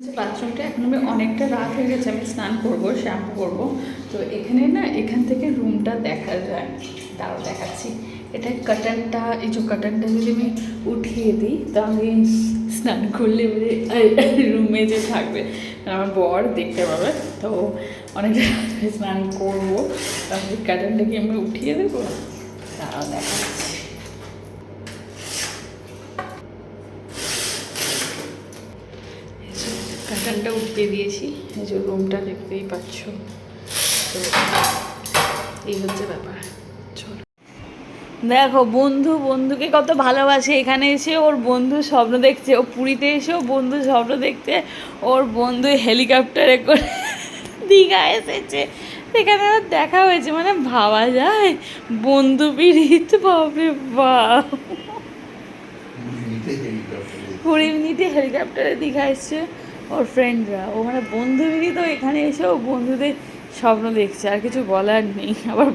বাথরুমটা এখন আমি অনেকটা রাত হয়ে গেছে, আমি স্নান করব, শ্যাম্পু করব। তো এখানে না, এখান থেকে রুমটা দেখা যায়। তাও দেখাচ্ছি। এটা কাটানটা এই যে কাটানটা যদি আমি উঠিয়ে দিই তো আমি স্নান করলে রুমে যে থাকবে আমার বর দেখতে পাবে। তো অনেকটা স্নান করব। তাহলে কাটানটাকে আমি উঠিয়ে দেবো? তাও দেখাচ্ছি। যে কার্টানটা উঠিয়ে দিয়েছি। এই যে রুমটা দেখতেই পাচ্ছ। তো এই হচ্ছে ব্যাপার। চলো। দেখো বন্ধু বন্ধুকে কত ভালোবাসে। এখানে এসে ওর বন্ধু স্বপ্ন দেখছে। ও পুরীতে এসেও বন্ধু স্বপ্ন দেখতে ওর বন্ধু হেলিকপ্টারে করে দীঘা এসেছে। সেখানে আমার দেখা হয়েছে। মানে ভাবা যায়। বন্ধু পিড়িত বাপরে বাপ। কুড়ি মিনিটে হেলিকপ্টারে দীঘা এসছে। ওর ফ্রেন্ডরা ও মানে বন্ধু মিলিয়ে তো এখানে এসেও বন্ধুদের স্বপ্ন দেখছে, আর কিছু বলার নেই। আবার